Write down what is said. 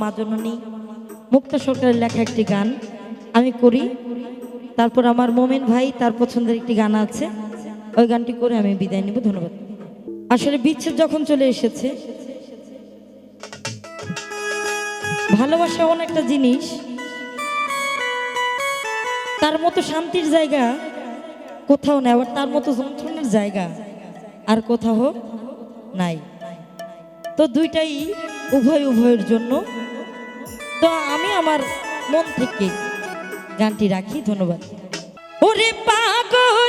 মা জননী, মুক্তা সরকারের লেখা একটি গান আমি করি। তারপর আমার মোমেন ভাই তার পছন্দের একটি গান আছে। ওই গানটি করে আমি বিদায় নিব, ধন্যবাদ। আসলে বিচ্ছেদ যখন চলে এসেছে, ভালোবাসা এমন একটা জিনিস, তার মতো শান্তির জায়গা কোথাও নেই, আবার তার মতো যন্ত্রণের জায়গা আর কোথাও নাই। তো দুইটাই উভয় উভয়ের জন্য। তো আমি আমার মন থেকে গানটি রাখি ধন্যবাদ। ওরে পাগল!